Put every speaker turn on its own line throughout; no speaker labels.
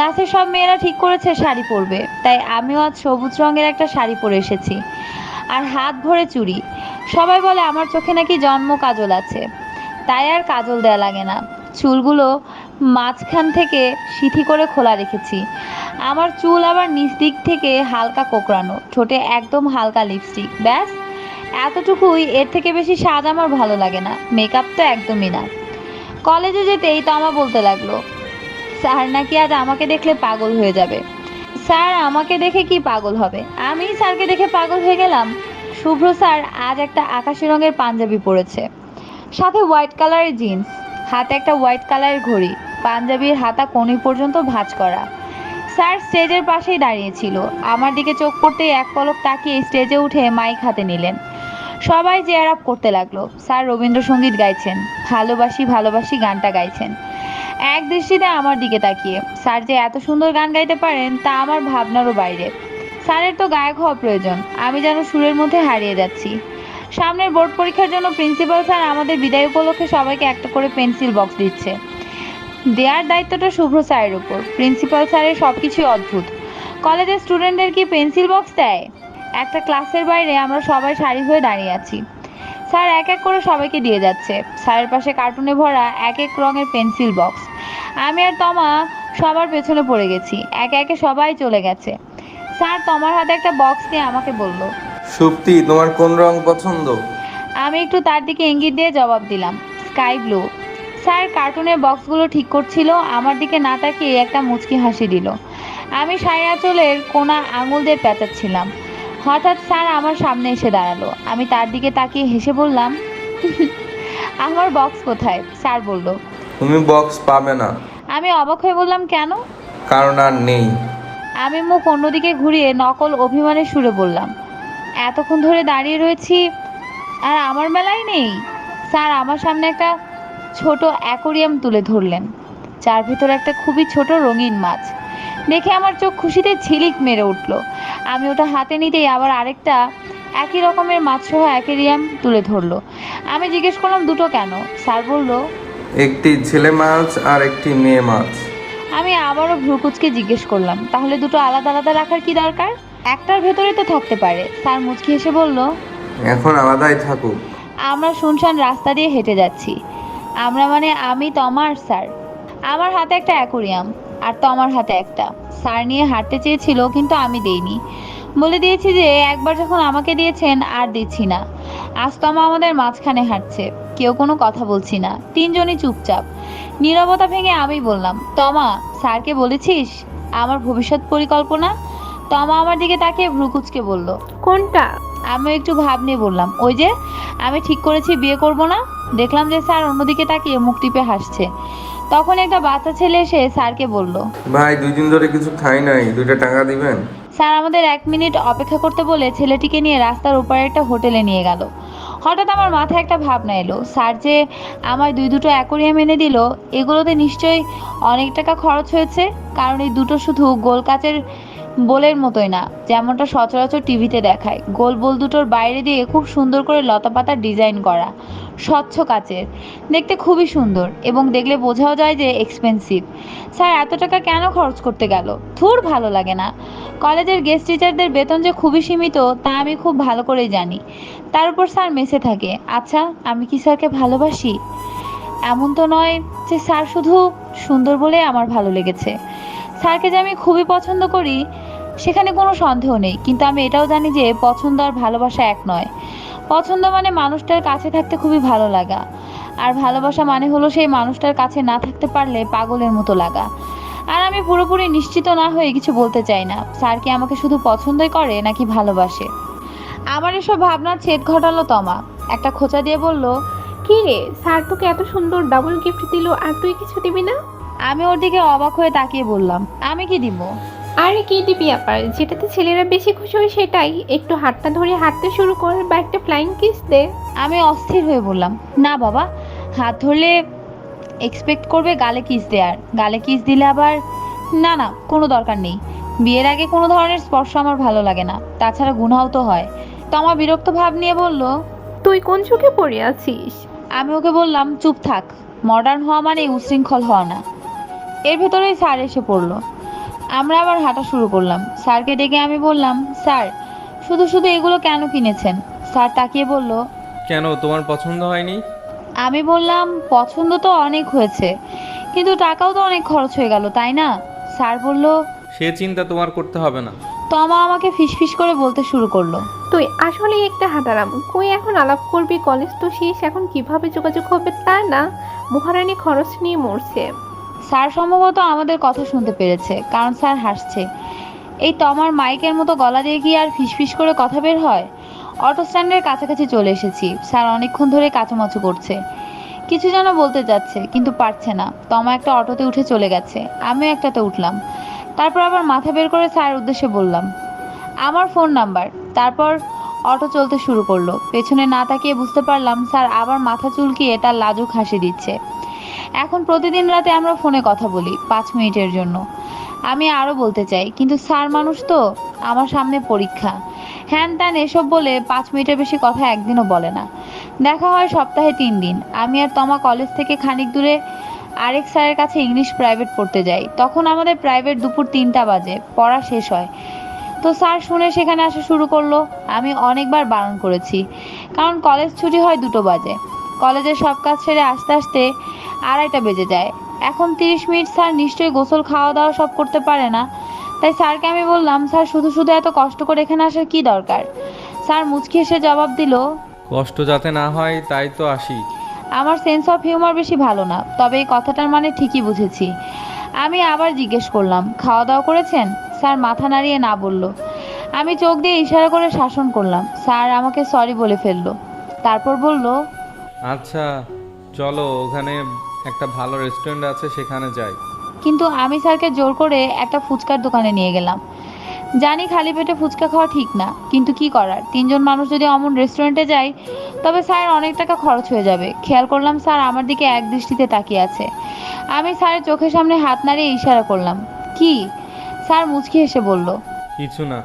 ক্লাসের সব মেয়েরা ঠিক করেছে, শাড়ি পরবে। তাই আমিও আজ সবুজ রঙের একটা শাড়ি পরে এসেছি। আর হাত ভরে চুড়ি। সবাই বলে, আমার চোখে নাকি জন্ম কাজল আছে। তাই আর কাজল দেয়া লাগে না। চুলগুলো মাঝখান থেকে সিঁথি করে খোলা রেখেছি। আমার চুল আবার নিচ দিক থেকে হালকা কোকড়ানো। ঠোঁটে একদম হালকা লিপস্টিক ব্যাস, এতটুকুই। এর থেকে বেশি সাজ আমার ভালো লাগে না। মেকআপ তো একদমই না। কলেজে যেতেই তমা বলতে লাগল স্যার নাকি আজ আমাকে দেখলে পাগল হয়ে যাবে? স্যার, আমাকে দেখে কি পাগল হবে? আমি স্যারকে দেখে পাগল হয়ে গেলাম। শুভ্র স্যার, আজ একটা আকাশি রঙের পাঞ্জাবি পরেছে। সাথে হোয়াইট কালারের জিন্স। হাতে একটা হোয়াইট কালারের ঘড়ি। পাঞ্জাবির হাতা কোনি পর্যন্ত ভাঁজ করা। স্যার, স্টেজের পাশেই দাঁড়িয়েছিল আমার দিকে চোখ পড়তেই এক পলক তাকিয়ে স্টেজে উঠে মাইক হাতে নিলেন। সবাই চেয়ার আপ করতে লাগল। স্যার রবীন্দ্রসঙ্গীত গাইছেন। ভালোবাসি ভালোবাসি গানটা গাইছেন। এক দৃষ্টিতে আমার দিকে তাকিয়ে। স্যার যে এত সুন্দর গান গাইতে পারেন তা আমার ভাবনারও বাইরে। স্যারের তো গায়ক হওয়া প্রয়োজন, আমি যেন সুরের মধ্যে হারিয়ে যাচ্ছি। সামনের বোর্ড পরীক্ষার জন্য প্রিন্সিপাল স্যার আমাদের বিদায় উপলক্ষে সবাইকে একটা করে পেন্সিল বক্স দিচ্ছে। দেওয়ার দায়িত্বটা শুভ্র স্যারের উপর। প্রিন্সিপাল স্যারের সব কিছুই অদ্ভুত। কলেজের স্টুডেন্টদের কি পেন্সিল বক্স দেয়? একটা ক্লাসের বাইরে আমরা সবাই সারি হয়ে দাঁড়িয়ে আছি। স্যার এক এক করে সবাইকে দিয়ে যাচ্ছে। স্যারের পাশে কার্টুনে ভরা এক এক রঙের পেন্সিল বক্স। আমি আর তমা সবার পেছনে পড়ে গেছি। একে একে সবাই চলে গেছে। স্যার তমার হাতে একটা বক্স দিয়ে আমাকে বলল
সুপ্তি তোমার কোন রং পছন্দ?
আমি একটু তার দিকে ইঙ্গিত দিয়ে জবাব দিলাম স্কাই ব্লু। স্যার কার্টুনের বক্সগুলো ঠিক করছিল আমার দিকে না তাকিয়ে একটা মুচকি হাসি দিল। আমি সাই আঁচলের কোনা আঙুল দিয়ে পেঁচাচ্ছিলাম হঠাৎ স্যার আমার সামনে এসে দাঁড়াল। আমি তার দিকে তাকিয়ে হেসে বললাম আমার বক্স কোথায়? স্যার বলল
তুমি বক্স পাবে না।
আমি অবাক হয়ে বললাম কেন?
কারণ আর নেই।
আমি মুখ অন্যদিকে ঘুরিয়ে নকল অভিমানের সুরে বললাম এতক্ষণ ধরে দাঁড়িয়ে রয়েছি আর আমার মেলায় নেই? স্যার আমার সামনে একটা ছোট অ্যাকোরিয়াম তুলে ধরলেন যার ভিতরে একটা খুবই ছোট রঙিন মাছ। দেখে আমার চোখ খুশিতে ঝিলিক মেরে উঠল। আমি ওটা হাতে নিতেই আবার আরেকটা একই রকমের মাছ সহ অ্যাকোরিয়াম তুলে ধরলো। আমি জিজ্ঞেস করলাম দুটো কেন? স্যার বলল
একটি ছেলে মাছ আর একটি মেয়ে মাছ।
আমি আবারও ভ্রুকুচকে জিজ্ঞেস করলাম তাহলে দুটো আলাদা আলাদা রাখার কি দরকার? একটার ভেতরে তো থাকতে পারে। স্যার মুচকি এসে বলল
এখন আলাদাই থাকুক।
আমরা শুনশান রাস্তা দিয়ে হেঁটে যাচ্ছি। আমরা মানে আমি তমার স্যার। আমার হাতে একটা অ্যাকোরিয়াম। আর তো আমার হাতে একটা। স্যার নিয়ে হাঁটতে চেয়েছিল কিন্তু আমি দেইনি। বলে দিয়েছি যে একবার যখন আমাকে দিয়েছেন আর দিচ্ছি না। আজ তমা আমাদের মাঝখানে হাঁটছে। কেউ কোনো কথা বলছি না। তিনজনই চুপচাপ। নীরবতা ভেঙে আমি বললাম তমা স্যারকে বলেছিস আমার ভবিষ্যৎ পরিকল্পনা? তমা আমার দিকে তাকিয়ে ভ্রুকুচকে বলল
কোনটা?
আমি একটু ভাব নিয়ে বললাম ওই যে আমি ঠিক করেছি বিয়ে করব না? দেখলাম যে স্যার অন্যদিকে তাকিয়ে মুখ টিপে হাসছে। তখন একটা বাচ্চা ছেলে এসে স্যারকে বলল
ভাই দুই দিন ধরে কিছু খাই নাই দুইটা টাকা দিবেন?
স্যার আমাদের এক মিনিট অপেক্ষা করতে বলে ছেলেটিকে নিয়ে রাস্তার উপরে একটা হোটেলে নিয়ে গেল। হঠাৎ আমার মাথায় একটা ভাবনা এলো স্যার যে আমায় দুই দুটো অ্যাকোরিয়াম এনে দিল এগুলোতে নিশ্চয়ই অনেক টাকা খরচ হয়েছে কারণ এই দুটো শুধু গোল কাচের বোলের মতোই না যেমনটা সচরাচর টিভিতে দেখায়। গোল বোল দুটোর বাইরে দিয়ে খুব সুন্দর করে লতা পাতার ডিজাইন করা। স্বচ্ছ কাচের। দেখতে খুবই সুন্দর এবং দেখলে বোঝাও যায় যে এক্সপেন্সিভ স্যার, এত টাকা কেন খরচ করতে গেল? থুর ভালো লাগে না। কলেজের গেস্ট টিচারদের বেতন যে খুবই সীমিত, তা আমি খুব ভালো করেই জানি। তার উপর স্যার মেসে থাকে। আচ্ছা আমি কি স্যারকে ভালোবাসি? এমন তো নয় যে স্যার শুধু সুন্দর বলে আমার ভালো লেগেছে। স্যারকে যে আমি খুবই পছন্দ করি, সেখানে কোনো সন্দেহ নেই। কিন্তু আমি এটাও জানি যে পছন্দ আর ভালোবাসা এক নয়। পছন্দ মানে মানুষটার কাছে থাকতে খুবই ভালো লাগা। আর ভালোবাসা মানে হলো সেই মানুষটার কাছে না থাকতে পারলে পাগলের মতো লাগা। আর আমি পুরোপুরি নিশ্চিত না হয়ে কিছু বলতে চাই না। স্যার কি আমাকে শুধু পছন্দই করে নাকি ভালোবাসে? আমার এসব ভাবনা ছেদ ঘটালো তমা। একটা খোঁচা দিয়ে বলল,
কি রে, স্যার তোকে এত সুন্দর ডাবল গিফট দিল আর তুই কিছু দিবি না?
আমি ওর দিকে অবাক হয়ে তাকিয়ে বললাম, আমি কি দিব?
আরে কি দিবি আবার যেটাতে ছেলেরা বেশি খুশি হয় সেটাই। একটু হাতটা ধরে হাঁটতে শুরু কর বা একটা ফ্লাইং কিস দে।
আমি অস্থির হয়ে বললাম না বাবা হাত ধরলে এক্সপেক্ট করবে গালে কিস দেয়ার। গালে কিস দিলে আবার না না কোনো দরকার নেই। বিয়ের আগে কোনো ধরনের স্পর্শ আমার ভালো লাগে না। তাছাড়া গুনাও তো হয়। তো আমার বিরক্ত ভাব নিয়ে বলল
তুই কোন চোখে পড়ে আছিস?
আমি ওকে বললাম চুপ থাক। মডার্ন হওয়া মানে উশৃঙ্খল হওয়া না। এর ভেতরেই স্যার এসে পড়ল। আমরা আবার হাঁটা শুরু করলাম। স্যারকে ডেকে আমি বললাম স্যার শুধু শুধু এগুলো কেন কিনেছেন? স্যার তাকিয়ে বলল
কেন তোমার পছন্দ হয়নি?
আমি বললাম পছন্দ তো অনেক হয়েছে কিন্তু টাকাও তো অনেক খরচ হয়ে গেল তাই না? স্যার বলল
সে চিন্তা তোমার করতে হবে না।
তমা আমাকে ফিসফিস করে বলতে শুরু করল
তুই আসলেই একটা হাঁটারাম। কই এখন আলাপ করবি কলেজ তো শেষ এখন কীভাবে যোগাযোগ হবে তা না? মহারানী খরচ নিয়ে মরছে।
স্যার সম্ভবত আমাদের কথা শুনতে পেরেছে, কারণ স্যার হাসছে। এই তমার মাইকের মতো গলা দিয়ে কি আর ফিসফিস করে কথা বের হয়? অটো স্ট্যান্ডের কাছাকাছি চলে এসেছি। স্যার অনেকক্ষণ ধরে কাচুমাচু করছে। কিছু যেন বলতে যাচ্ছে, কিন্তু পারছে না। তমা একটা অটোতে উঠে চলে গেছে। আমিও একটাতে উঠলাম। তারপর আবার মাথা বের করে স্যার উদ্দেশ্যে বললাম, আমার ফোন নাম্বার। তারপর অটো চলতে শুরু করল। পেছনে না তাকিয়ে বুঝতে পারলাম স্যার আবার মাথা চুলকিয়ে তার লাজুক হাসি দিচ্ছে। এখন প্রতিদিন রাতে আমরা ফোনে কথা বলি, পাঁচ মিনিটের জন্য। আমি আরও বলতে চাই, কিন্তু স্যার মানুষ তো, আমার সামনে পরীক্ষা। হ্যান ত্যান এসব বলে পাঁচ মিনিটের বেশি কথা একদিনও বলে না। দেখা হয় সপ্তাহে তিন দিন। আমি আর তমা কলেজ থেকে খানিক দূরে আরেক স্যারের কাছে ইংলিশ প্রাইভেট পড়তে যাই। তখন আমাদের প্রাইভেট দুপুর তিনটা বাজে, পড়া শেষ হয়। তো স্যার শুনে সেখানে আসা শুরু করল। আমি অনেকবার বারণ করেছি, কারণ কলেজ ছুটি হয় দুটো বাজে। কলেজের সব কাজ সেরে আস্তে আস্তে আড়াইটা বেজে যায়। এখন তিরিশ মিনিট স্যার নিশ্চয়ই গোসল খাওয়া দাওয়া সব করতে পারে না। তাই স্যারকে আমি বললাম স্যার শুধু শুধু এত কষ্ট করে এখানে আসার কি দরকার? স্যার মুচকি এসে জবাব দিল
কষ্ট যাতে না হয় তাই তো আসি।
আমার সেন্স অফ হিউমার বেশি ভালো না তবে এই কথাটার মানে ঠিকই বুঝেছি। আমি আবার জিজ্ঞেস করলাম খাওয়া দাওয়া করেছেন? স্যার মাথা নাড়িয়ে না বলল। আমি চোখ দিয়ে ইশারা করে শাসন করলাম। স্যার আমাকে সরি বলে ফেলল। তারপর বলল
আচ্ছা চলো ওখানে একটা ভালো রেস্টুরেন্ট আছে সেখানে যাই।
কিন্তু আমি স্যারকে জোর করে একটা ফুচকার দোকানে নিয়ে গেলাম। জানি খালি পেটে ফুচকা খাওয়া ঠিক না কিন্তু কি করার? তিনজন মানুষ যদি অমন রেস্টুরেন্টে যায় তবে স্যার অনেক টাকা খরচ হয়ে যাবে। খেয়াল করলাম স্যার আমার দিকে এক দৃষ্টিতে তাকিয়ে আছে। আমি স্যারের চোখের সামনে হাত নাড়িয়ে ইশারা করলাম। কি? স্যার মুচকি হেসে বলল
কিছু না।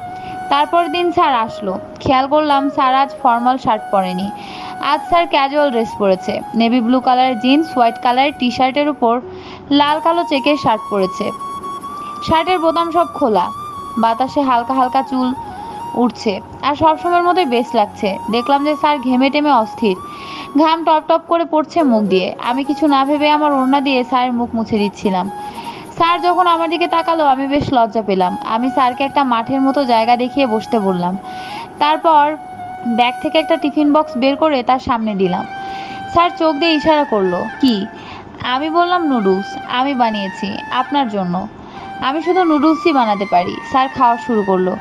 তারপর দিন স্যার আসলো। খেয়াল করলাম স্যার আজ ফর্মাল শার্ট পরেনি। আজ স্যার ক্যাজুয়াল ড্রেস পরেছে। নেভি ব্লু কালারের জিন্স, হোয়াইট কালারের টি শার্টের উপর লাল কালো চেকের শার্ট পরেছে। শার্টের বোতাম সব খোলা। বাতাসে হালকা হালকা চুল উঠছে আর সবসময়ের মতোই বেশ লাগছে। দেখলাম যে স্যার ঘেমে টেমে অস্থির। ঘাম টপ টপ করে পড়ছে মুখ দিয়ে। আমি কিছু না ভেবে আমার ওড়না দিয়ে স্যারের মুখ মুছে দিচ্ছিলাম। স্যার, যখন আমার দিকে তাকালো, আমি বেশ লজ্জা পেলাম। আমি স্যারকে একটা মাঠের মতো জায়গা দেখিয়ে বসতে বললাম। তারপর ব্যাগ থেকে একটা টিফিন বক্স বের করে তার সামনে দিলাম। স্যার চোখ দিয়ে ইশারা করল, কি? আমি বললাম, নুডলস, আমি বানিয়েছি, আপনার জন্য। আমি শুধু নুডলসই বানাতে পারি। স্যার খাওয়া শুরু করল।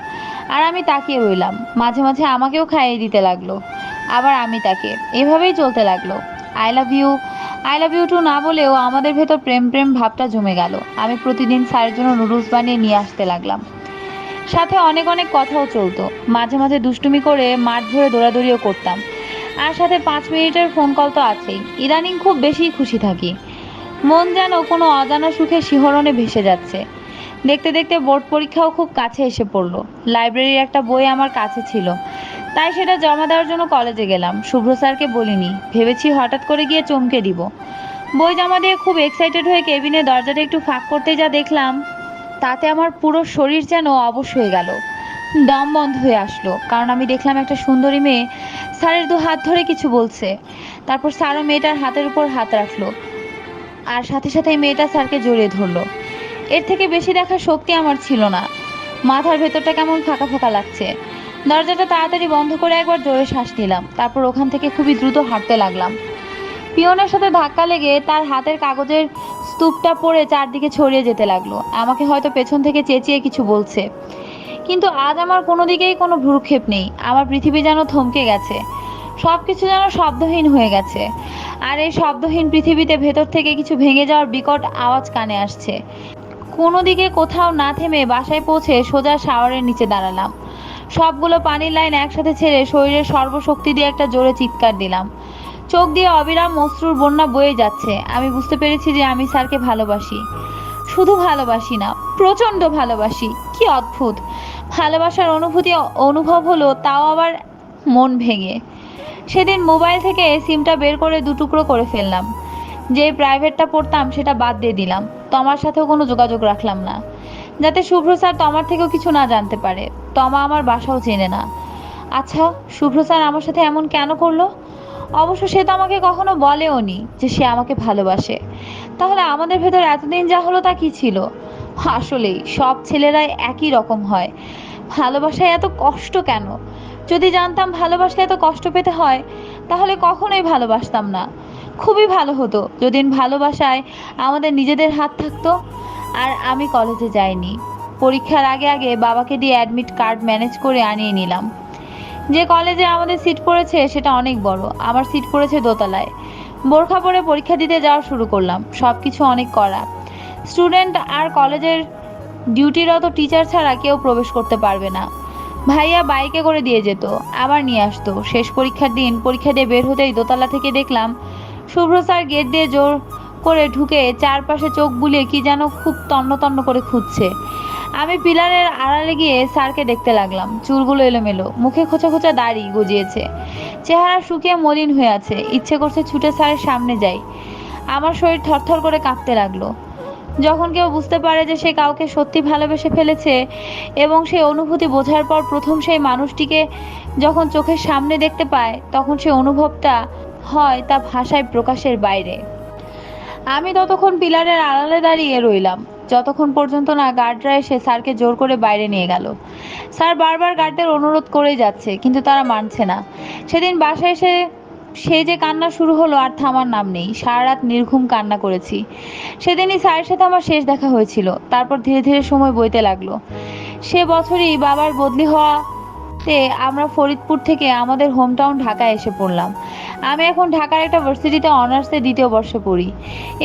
আর আমি তাকিয়ে রইলাম। মাঝে মাঝে আমাকেও খাইয়ে দিতে লাগল। আবার আমি তাকে। এভাবেই চলতে লাগল। I love you. I love you too না বলেও আমাদের ভেতর প্রেম প্রেম ভাবটা জমে গেল। আমি প্রতিদিন স্যারের জন্য নুডলস বানিয়ে নিয়ে আসতে লাগলাম। সাথে অনেক অনেক কথাও চলতো। মাঝে মাঝে দুষ্টুমি করে মাঠ ধরে দৌড়াদৌড়িও করতাম। আর সাথে পাঁচ মিনিটের ফোন কল তো আছেই। ইদানিং খুব বেশি খুশি থাকি। মন যেন কোনো অজানা সুখে শিহরণে ভেসে যাচ্ছে। দেখতে দেখতে বোর্ড পরীক্ষাও খুব কাছে এসে পড়ল। লাইব্রেরির একটা বই আমার কাছে ছিল। তাই সেটা জমা দেওয়ার জন্য কলেজে গেলাম। শুভ্র স্যারকে বলিনি। ভেবেছি হঠাৎ করে গিয়ে চমকে দিব। বই জমা দিয়ে খুব এক্সাইটেড হয়ে কেবিনে দরজাটা একটু ফাঁক করতে যা দেখলাম, তাতে আমার পুরো শরীর যেন অবশ হয়ে গেল। দম বন্ধ হয়ে আসলো, কারণ আমি দেখলাম একটা সুন্দরী মেয়ে স্যারের দু হাত ধরে কিছু বলছে। তারপর স্যারও মেয়েটার হাতের উপর হাত রাখল আর সাথে সাথে মেয়েটা স্যারকে জড়িয়ে ধরলো। এর থেকে বেশি দেখার শক্তি আমার ছিল না। মাথার ভেতরটা কেমন ফাঁকা ফাঁকা লাগছে। দরজাটা তাড়াতাড়ি বন্ধ করে একবার জোরে শ্বাস নিলাম। তারপর ওখান থেকে খুবই দ্রুত হাঁটতে লাগলাম। পিয়নের সাথে ধাক্কা লেগে তার হাতের কাগজের স্তূপটা পড়ে চারদিকে ছড়িয়ে যেতে লাগল। আমাকে হয়তো পেছন থেকে চেঁচিয়ে কিছু বলছে। কিন্তু আজ আমার কোনো দিকেই কোনো ভ্রুক্ষেপ নেই। আমার পৃথিবী যেন থমকে গেছে। সব কিছু যেন শব্দহীন হয়ে গেছে। আর এই শব্দহীন পৃথিবীতে ভেতর থেকে কিছু ভেঙে যাওয়ার বিকট আওয়াজ কানে আসছে। কোনো দিকে কোথাও না থেমে বাসায় পৌঁছে সোজা শাওয়ারের নিচে দাঁড়ালাম। সবগুলো পানির লাইন একসাথে ছেড়ে শরীরের সর্বশক্তি দিয়ে একটা জোরে চিৎকার দিলাম। চোখ দিয়ে অবিরাম অশ্রুর বন্যা বয়ে যাচ্ছে। আমি বুঝতে পেরেছি যে আমি স্যারকে ভালোবাসি। শুধু ভালোবাসি না, প্রচণ্ড ভালোবাসি। কি অদ্ভুত। ভালোবাসার অনুভূতি অনুভব হলো তাও আবার মন ভেঙে। সেদিন মোবাইল থেকে সিমটা বের করে দুটুকরো করে ফেললাম। যে প্রাইভেটটা পড়তাম সেটা বাদ দিয়ে দিলাম। তোমার সাথেও কোনো যোগাযোগ রাখলাম না। যাতে শুভ্র স্যার তমার থেকেও কিছু না জানতে পারে। তমা আমার বাসাও চেনে না। আচ্ছা শুভ্র স্যার আমার সাথে এমন কেন করল? অবশ্য সে তো আমাকে কখনো বলেও নি যে সে আমাকে ভালোবাসে। তাহলে আমাদের ভেতর এতদিন যা হলো তা কি ছিল? আসলেই, সব ছেলেরাই একই রকম হয়। ভালোবাসায় এত কষ্ট কেন? যদি জানতাম ভালোবাসলে এত কষ্ট পেতে হয়, তাহলে কখনোই ভালোবাসতাম না। খুবই ভালো হতো। যদি ভালোবাসায় আমাদের নিজেদের হাত থাকতো আর আমি কলেজে যাইনি। পরীক্ষার আগে আগে বাবাকে দিয়ে অ্যাডমিট কার্ড ম্যানেজ করে আনিয়ে নিলাম। যে কলেজে আমাদের সিট পড়েছে সেটা অনেক বড়। আমার সিট পড়েছে দোতলায়। বোরখা পরে পরীক্ষা দিতে যাওয়া শুরু করলাম। সব কিছু অনেক করা স্টুডেন্ট আর কলেজের ডিউটিরত টিচার ছাড়া কেউ প্রবেশ করতে পারবে না। ভাইয়া বাইকে করে দিয়ে যেত, আবার নিয়ে আসতো। শেষ পরীক্ষার দিন পরীক্ষা দিয়ে বের হতেই দোতলা থেকে দেখলাম, শুভ্র স্যার গেট দিয়ে জোর করে ঢুকে চারপাশে চোখ বুলিয়ে কি যেন খুব তন্ন তন্ন করে খুঁজছে। আমি পিলারের আড়ালে গিয়ে স্যারকে দেখতে লাগলাম। চুলগুলো এলোমেলো, মুখে খোঁচা খোঁচা দাড়ি গজিয়েছে। চেহারা শুকিয়ে মলিন হয়ে আছে, ইচ্ছে করছে ছুটে স্যারের সামনে যাই। আমার শরীর থরথর করে কাঁপতে লাগল। যখন কেউ বুঝতে পারে যে সে কাউকে সত্যি ভালোবেসে ফেলেছে এবং সেই অনুভূতি বোঝার পর প্রথম সেই মানুষটিকে যখন চোখের সামনে দেখতে পায়, তখন সেই অনুভবটা হয় তা ভাষায় প্রকাশের বাইরে। আমি ততক্ষণ পিলারের আড়ালে দাঁড়িয়ে রইলাম। যতক্ষণ পর্যন্ত না গার্ডরা এসে স্যারকে জোর করে বাইরে নিয়ে গেল। স্যার বারবার গার্ডদের অনুরোধ করেই যাচ্ছে, কিন্তু তারা মানছে না। সেদিন বাসায় এসে সে যে কান্না শুরু হলো আর থামার নাম নেই সারা রাত নির্ঘুম কান্না করেছি। সেদিনই স্যারের সাথে আমার শেষ দেখা হয়েছিল, তারপর ধীরে ধীরে সময় বইতে লাগল। সে বছরই বাবার বদলি হওয়াতে আমরা ফরিদপুর থেকে আমাদের হোম টাউন ঢাকায় এসে পড়লাম। আমি এখন ঢাকার একটা ভার্সিটিতে অনার্সে দ্বিতীয় বর্ষে পড়ি।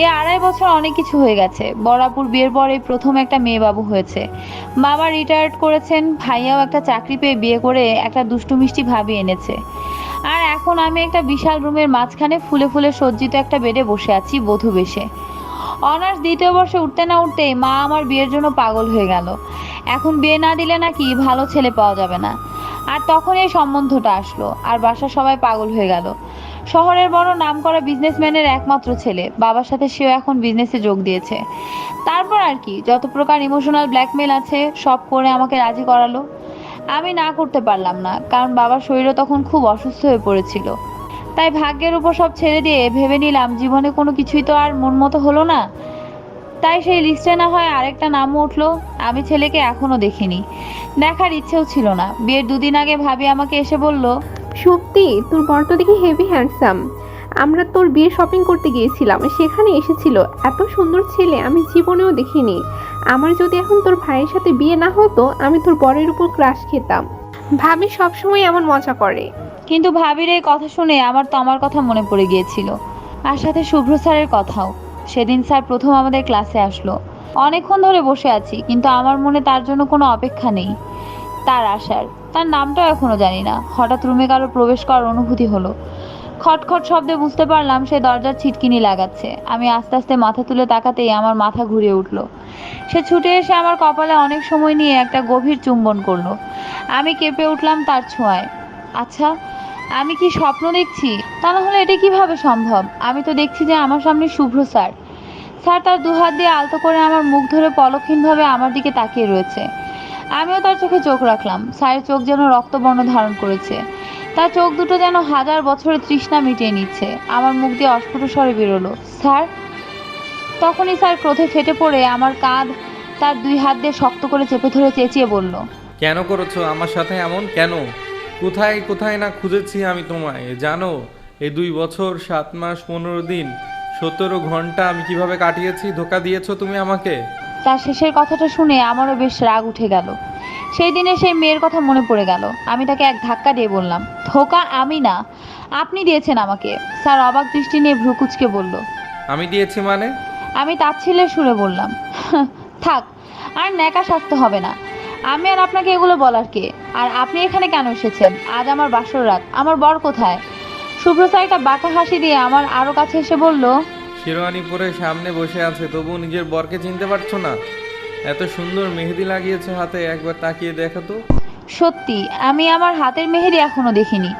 এই আড়াই বছর অনেক কিছু হয়ে গেছে। বরাপুর বিয়ের পরে প্রথম একটা মেয়ে বাবু হয়েছে। বাবা রিটায়ার্ড করেছেন, ভাইয়াও একটা চাকরি পেয়ে বিয়ে করে একটা দুষ্টু মিষ্টি ভাবি এনেছে। আর এখন আমি একটা বিশাল রুমের মাঝখানে ফুলে ফুলে সজ্জিত একটা বেডে বসে আছি বধূ বেশে। অনার্স দ্বিতীয় বর্ষে উঠতে না উঠতেই মা আমার বিয়ের জন্য পাগল হয়ে গেল। এখন বিয়ে না দিলে নাকি ভালো ছেলে পাওয়া যাবে না। আর তখন এই সম্বন্ধটা আসলো, আর বাসার সবাই পাগল হয়ে গেল। শহরের বড় নামকরা বিজনেসম্যানের একমাত্র ছেলে, বাবার সাথে সেও এখন বিজনেসে যোগ দিয়েছে। তারপর আর কি, যত প্রকার ইমোশনাল ব্ল্যাকমেল আছে, সব করে আমাকে রাজি করালো। আমি না করতে পারলাম না, কারণ বাবার শরীরও তখন খুব অসুস্থ হয়ে পড়েছিল। তাই ভাগ্যের উপর সব ছেড়ে দিয়ে ভেবে নিলাম, জীবনে কোনো কিছুই তো আর মন মতো হলো না। তাই সেই লিস্টে না হয় আরেকটা নামও উঠল আমি ছেলেকে এখনও দেখিনি। দেখার ইচ্ছেও ছিল না। বিয়ের দুদিন আগে ভাবি আমাকে এসে বলল
সত্যি তোর বর তো দেখি হেভি হ্যান্ডসাম আমরা তোর বিয়ে শপিং করতে গিয়েছিলাম সেখানে এসেছিল। এত সুন্দর ছেলে আমি জীবনেও দেখিনি। আমার যদি এখন তোর ভাইয়ের সাথে বিয়ে না হতো আমি তোর বরের উপর ক্রাশ খেতাম। ভাবি সবসময় এমন মজা করে।
কিন্তু ভাবির এই কথা শুনে আমার তো আমার কথা মনে পড়ে গিয়েছিল। আর সাথে শুভ্র স্যারের কথাও। সেদিন স্যার প্রথম আমাদের ক্লাসে আসলো। অনেকক্ষণ ধরে বসে আছি, কিন্তু আমার মনে তার জন্য কোনো অপেক্ষা নেই। তার আসার তার নামটাও এখনও জানি না। হঠাৎ রুমে কারও প্রবেশ করার অনুভূতি হলো। খটখট শব্দে বুঝতে পারলাম সে দরজার ছিটকিনি লাগাচ্ছে। আমি আস্তে আস্তে মাথা তুলে তাকাতেই আমার মাথা ঘুরিয়ে উঠল। সে ছুটে এসে আমার কপালে অনেক সময় নিয়ে একটা গভীর চুম্বন করল। আমি কেঁপে উঠলাম তার ছোঁয়ায়। আচ্ছা আমি কি স্বপ্ন দেখছি? তা না হলে এটা কীভাবে সম্ভব? আমি তো দেখছি যে আমার সামনে শুভ্র স্যার। স্যার তার দুহাত দিয়ে আলতো করে আমার মুখ ধরে পলকহীনভাবে আমার দিকে তাকিয়ে রয়েছে। আমিও তার চোখে চোখ রাখলাম। স্যারের চোখ যেন রক্তবর্ণ ধারণ করেছে। তার চোখ দুটো যেন হাজার বছরের তৃষ্ণা মিটিয়ে নিচ্ছে। আমার মুখ দিয়ে অস্ফুট স্বরে বেরোলো। স্যার? তখনই স্যার ক্রোধে ফেটে পড়ে আমার কাঁধ তার দুই হাত দিয়ে শক্ত করে চেপে ধরে চেঁচিয়ে বলল,
কেন করেছ? আমার সাথে এমন? কেন? কোথায় কোথায় না খুঁজেছি আমি তোমায়? জানো এই দুই বছর সাত মাস পনেরো দিন সতেরো ঘণ্টা আমি কীভাবে কাটিয়েছি? ধোকা দিয়েছ তুমি আমাকে?
তার শেষের কথাটা শুনে আমারও বেশ রাগ উঠে গেল। সেই দিনে সেই মেয়ের কথা মনে পড়ে গেল। আমি তাকে এক ধাক্কা দিয়ে বললাম ধোকা আমি না আপনি দিয়েছেন আমাকে। স্যার অবাক দৃষ্টি নিয়ে ভ্রুকুচকে বলল
আমি দিয়েছি মানে?
আমি তাচ্ছিল্যের সুরে বললাম। থাক আর ন্যাকা শাস্তে হবে না। আমি আর আপনাকে এগুলো বলার কে? আর আপনি এখানে কেন এসেছেন? আজ আমার বাসর রাত। আমার বর কোথায়? শুভ্র স্যার একটা বাঁকা হাসি দিয়ে আমার আরও কাছে এসে বলল
শেরওয়ানি পরে সামনে বসে আছে তবু নিজের বরকে চিনতে পারছ না? এত সুন্দর মেহেদি লাগিয়েছে হাতে একবার তাকিয়ে দেখো তো।
সত্যি আমি আমার হাতের মেহেদি এখনও দেখিনি।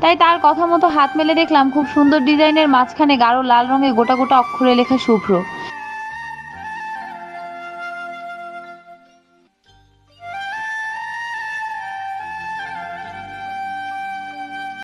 তাই তার কথা মতো হাত মেলে দেখলাম খুব সুন্দর ডিজাইনের মাঝখানে গাঢ় লাল রঙে গোটা গোটা অক্ষরে লেখা শুভ্র।